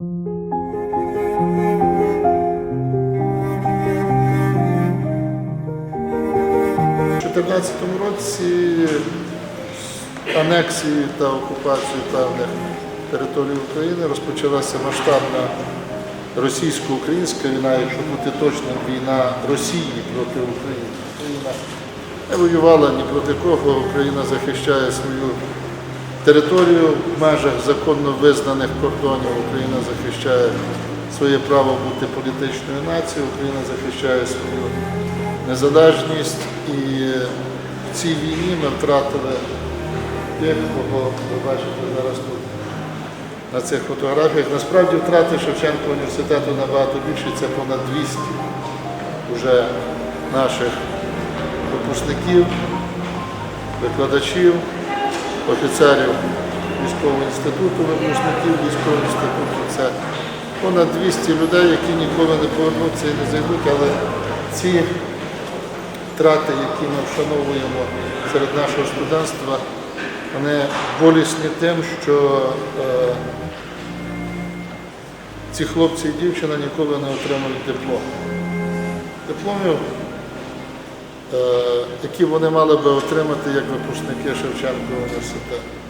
У 2014 році анексії та окупації певних територій України розпочалася масштабна російсько-українська війна, якщо бути точним, війна Росії проти України. Україна не воювала ні проти кого, Україна захищає свою територію в межах законно визнаних кордонів. Україна захищає своє право бути політичною нацією, Україна захищає свою незалежність і в цій війні ми втратили тих, кого ви бачите зараз тут на цих фотографіях. Насправді втрати Шевченка університету набагато більше, це понад 200 вже наших випускників, викладачів, офіцерів військового інституту, випускників військового інституту. Це понад 200 людей, які ніколи не повернуться і не зайдуть, але ці втрати, які ми вшановуємо серед нашого студентства, вони болісні тим, що е, ці хлопці і дівчина ніколи не отримують диплом. Дипломів, які вони мали би отримати як випускники Шевченко університету.